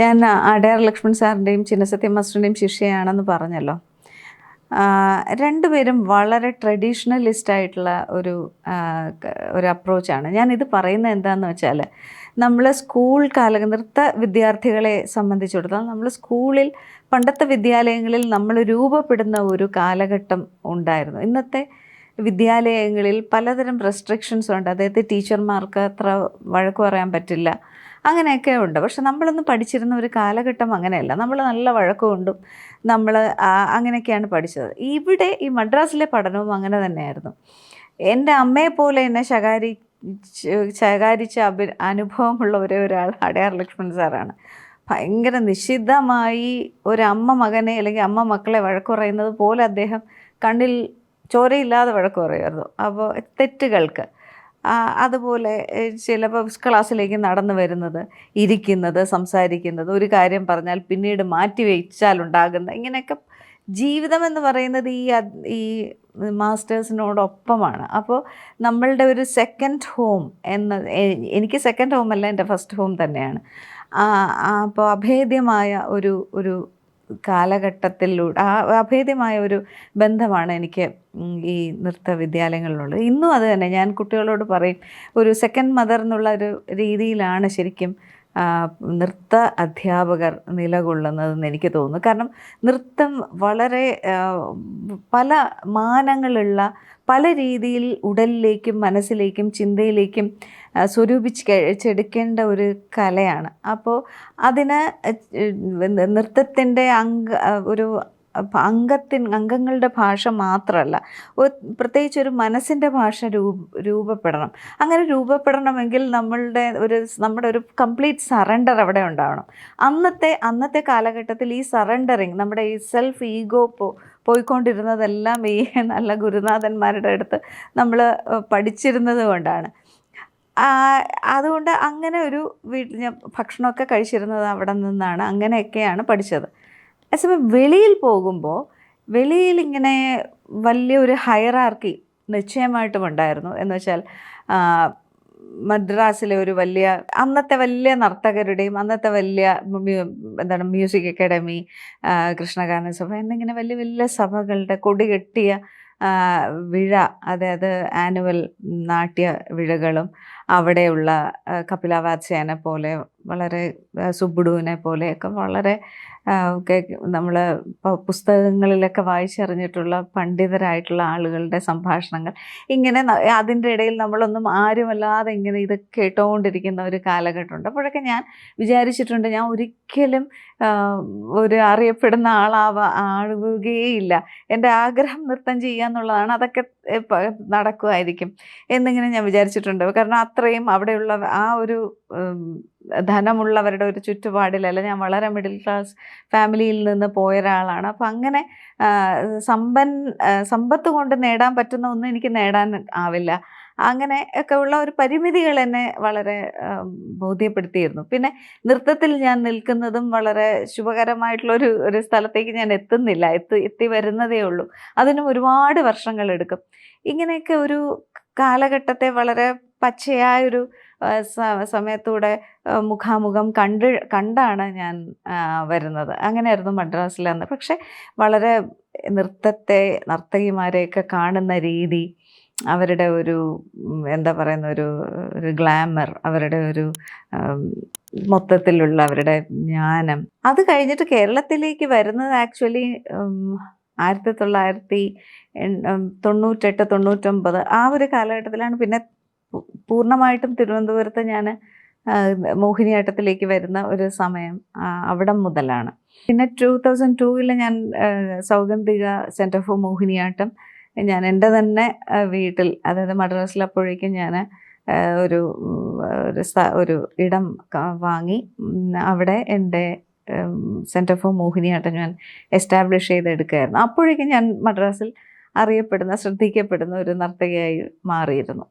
ഞാൻ അടയാർ ലക്ഷ്മൺ സാറിന്റെയും ചിന്നസത്യ മാസ്റ്ററിന്റെയും ശിഷ്യയാണെന്ന് പറഞ്ഞല്ലോ. രണ്ടുപേരും വളരെ ട്രഡീഷണലിസ്റ്റ് ആയിട്ടുള്ള ഒരു ഒരു അപ്രോച്ചാണ്. ഞാൻ ഇത് പറയുന്നത് എന്താണെന്ന് വെച്ചാൽ നമ്മൾ സ്കൂൾ കാല നൃത്ത വിദ്യാർത്ഥികളെ സംബന്ധിച്ചിടത്തോളം നമ്മൾ സ്കൂളിൽ പണ്ടത്തെ വിദ്യാലയങ്ങളിൽ നമ്മൾ രൂപപ്പെടുന്ന ഒരു കാലഘട്ടം ഉണ്ടായിരുന്നു. ഇന്നത്തെ വിദ്യാലയങ്ങളിൽ പലതരം റെസ്ട്രിക്ഷൻസ് ഉണ്ട്. അതായത് ടീച്ചർമാർക്ക് അത്ര വഴക്ക് പറയാൻ പറ്റില്ല. അങ്ങനെയൊക്കെ ഉണ്ട്. പക്ഷെ നമ്മളൊന്ന് പഠിച്ചിരുന്ന ഒരു കാലഘട്ടം അങ്ങനെയല്ല. നമ്മൾ നല്ല വഴക്കമുണ്ടും നമ്മൾ അങ്ങനെയൊക്കെയാണ് പഠിച്ചത്. ഇവിടെ ഈ മദ്രാസിലെ പഠനവും അങ്ങനെ തന്നെയായിരുന്നു. എന്റെ അമ്മയെ പോലെ എന്നെ ശകാരി ശകാരിച്ച അഭി അനുഭവമുള്ള ഒരേ ഒരാൾ അടയാർ ലക്ഷ്മൺ സാറാണ്. ഭയങ്കര നിശിതമായി ഒരമ്മ മകനെ അല്ലെങ്കിൽ അമ്മ മക്കളെ വഴക്ക് പറയുന്നത് പോലെ അദ്ദേഹം കണ്ണിൽ ചോരയില്ലാതെ വഴക്ക് പറയുമായിരുന്നു. അപ്പോൾ തെറ്റുകൾക്ക് അതുപോലെ ചിലപ്പോൾ ക്ലാസ്സിലേക്ക് നടന്നു വരുന്നത് ഇരിക്കുന്നത് സംസാരിക്കുന്നത് ഒരു കാര്യം പറഞ്ഞാൽ പിന്നീട് മാറ്റി വെച്ചാലുണ്ടാകുന്ന ഇങ്ങനെയൊക്കെ ജീവിതം എന്ന് പറയുന്നത് ഈ ഈ മാസ്റ്റേഴ്സിനോടൊപ്പമാണ്. അപ്പോൾ നമ്മളുടെ ഒരു സെക്കൻഡ് ഹോം എന്ന എനിക്ക് സെക്കൻഡ് ഹോം അല്ല എന്റെ ഫസ്റ്റ് ഹോം തന്നെയാണ്. അപ്പോൾ അഭേദ്യമായ ഒരു ഒരു കാലഘട്ടത്തിലൂടെ ആ അഭേദ്യമായ ഒരു ബന്ധമാണ് എനിക്ക് ഈ നൃത്ത വിദ്യാലയങ്ങളിലുള്ളത്. ഇന്നും അത് തന്നെ. ഞാൻ കുട്ടികളോട് പറയും ഒരു സെക്കൻഡ് മദർ എന്നുള്ള ഒരു രീതിയിലാണ് ശരിക്കും നൃത്ത അധ്യാപകർ നിലകൊള്ളുന്നതെന്ന് എനിക്ക് തോന്നുന്നു. കാരണം നൃത്തം വളരെ പല മാനങ്ങളുള്ള പല രീതിയിൽ ഉടലിലേക്കും മനസ്സിലേക്കും ചിന്തയിലേക്കും സ്വരൂപിച്ച് കഴിച്ചെടുക്കേണ്ട ഒരു കലയാണ്. അപ്പോൾ അതിന് നൃത്തത്തിന്റെ അംഗ ഒരു അംഗത്തിൻ അംഗങ്ങളുടെ ഭാഷ മാത്രമല്ല പ്രത്യേകിച്ച് ഒരു മനസ്സിന്റെ ഭാഷ രൂപ രൂപപ്പെടണം. അങ്ങനെ രൂപപ്പെടണമെങ്കിൽ നമ്മളുടെ ഒരു നമ്മുടെ ഒരു കംപ്ലീറ്റ് സറണ്ടർ അവിടെ ഉണ്ടാവണം. അന്നത്തെ അന്നത്തെ കാലഘട്ടത്തിൽ ഈ സറണ്ടറിങ് നമ്മുടെ ഈ സെൽഫ് ഈഗോ പോ പോയിക്കൊണ്ടിരുന്നതെല്ലാം ഈ നല്ല ഗുരുനാഥന്മാരുടെ അടുത്ത് നമ്മൾ പഠിച്ചിരുന്നത് കൊണ്ടാണ്. അതുകൊണ്ട് അങ്ങനെ ഒരു വീട്ടിൽ ഭക്ഷണമൊക്കെ കഴിച്ചിരുന്നത് അവിടെ നിന്നാണ്. അങ്ങനെയൊക്കെയാണ് പഠിച്ചത്. അതേസമയം വെളിയിൽ പോകുമ്പോൾ വെളിയിൽ ഇങ്ങനെ വലിയൊരു ഹയറാർക്കി നിശ്ചയമായിട്ടും ഉണ്ടായിരുന്നു. എന്ന് വെച്ചാൽ മദ്രാസിലെ ഒരു വലിയ അന്നത്തെ വലിയ നർത്തകരുടെയും അന്നത്തെ വലിയ എന്താണ് മ്യൂസിക് അക്കാഡമി കൃഷ്ണഗാന സഭ എന്നിങ്ങനെ വലിയ വലിയ സഭകളുടെ കൊടി കെട്ടിയ വിഴ അതായത് ആനുവൽ നാട്യ വിഴകളും അവിടെയുള്ള കപിലാവാച്ചേനെ പോലെ വളരെ സുബ്ബുഡുവിനെ പോലെയൊക്കെ വളരെ നമ്മൾ പുസ്തകങ്ങളിലൊക്കെ വായിച്ചറിഞ്ഞിട്ടുള്ള പണ്ഡിതരായിട്ടുള്ള ആളുകളുടെ സംഭാഷണങ്ങൾ. ഇങ്ങനെ അതിന്റെ ഇടയിൽ നമ്മളൊന്നും ആരുമല്ലാതെ ഇങ്ങനെ ഇത് കേട്ടുകൊണ്ടിരിക്കുന്ന ഒരു കാലഘട്ടമുണ്ട്. അപ്പോഴൊക്കെ ഞാൻ വിചാരിച്ചിട്ടുണ്ട് ഞാൻ ഒരിക്കലും ഒരു അറിയപ്പെടുന്ന ആളാവ ആളുകയേയില്ല. എന്റെ ആഗ്രഹം നൃത്തം ചെയ്യുക എന്നുള്ളതാണ് അതൊക്കെ നടക്കുമായിരിക്കും. എന്നിങ്ങനെ ഞാൻ വിചാരിച്ചിട്ടുണ്ട്. കാരണം അത്രയും അവിടെയുള്ള ആ ഒരു ധനമുള്ളവരുടെ ഒരു ചുറ്റുപാടിലല്ല ഞാൻ വളരെ മിഡിൽ ക്ലാസ് ഫാമിലിയിൽ നിന്ന് പോയ ഒരാളാണ്. അപ്പം അങ്ങനെ സമ്പൻ സമ്പത്ത് കൊണ്ട് നേടാൻ പറ്റുന്ന ഒന്നും എനിക്ക് നേടാൻ ആവില്ല. അങ്ങനെ ഒക്കെ ഉള്ള ഒരു പരിമിതികൾ എന്നെ വളരെ ബോധ്യപ്പെടുത്തിയിരുന്നു. പിന്നെ നൃത്തത്തിൽ ഞാൻ നിൽക്കുന്നതും വളരെ ശുഭകരമായിട്ടുള്ള ഒരു ഒരു സ്ഥലത്തേക്ക് ഞാൻ എത്തുന്നില്ല. എത്തി എത്തി വരുന്നതേ ഉള്ളൂ. അതിനും ഒരുപാട് വർഷങ്ങൾ എടുക്കും. ഇങ്ങനെയൊക്കെ ഒരു കാലഘട്ടത്തെ വളരെ പച്ചയായൊരു സമയത്തൂടെ മുഖാമുഖം കണ്ട് കണ്ടാണ് ഞാൻ വരുന്നത്. അങ്ങനെയായിരുന്നു മദ്രാസിൽ അന്ന്. പക്ഷെ വളരെ നൃത്തത്തെ നർത്തകിമാരെയൊക്കെ കാണുന്ന രീതി അവരുടെ ഒരു എന്താ പറയുന്ന ഒരു ഒരു ഗ്ലാമർ അവരുടെ ഒരു മൊത്തത്തിലുള്ള അവരുടെ ജ്ഞാനം. അത് കഴിഞ്ഞിട്ട് കേരളത്തിലേക്ക് വരുന്നത് ആക്ച്വലി ആയിരത്തി തൊള്ളായിരത്തി തൊണ്ണൂറ്റെട്ട് തൊണ്ണൂറ്റൊമ്പത് ആ ഒരു കാലഘട്ടത്തിലാണ്. പിന്നെ പൂർണമായിട്ടും തിരുവനന്തപുരത്ത് ഞാൻ മോഹിനിയാട്ടത്തിലേക്ക് വരുന്ന ഒരു സമയം അവിടം മുതലാണ്. പിന്നെ ടൂ തൗസൻഡ് ടൂവിൽ ഞാൻ സൗഗന്ധിക സെന്റർ ഫോർ മോഹിനിയാട്ടം ഞാൻ എന്റെ തന്നെ വീട്ടിൽ അതായത് മദ്രാസിൽ അപ്പോഴേക്കും ഞാൻ ഒരു ഒരു ഒരു ഇടം വാങ്ങി അവിടെ എന്റെ സെന്റർ ഫോർ മോഹിനിയാട്ടം ഞാൻ എസ്റ്റാബ്ലിഷ് ചെയ്തെടുക്കുകയായിരുന്നു അപ്പോഴേക്കും ഞാൻ മദ്രാസിൽ അറിയപ്പെടുന്ന ശ്രദ്ധിക്കപ്പെടുന്ന ഒരു നർത്തകിയായി മാറിയിരുന്നു.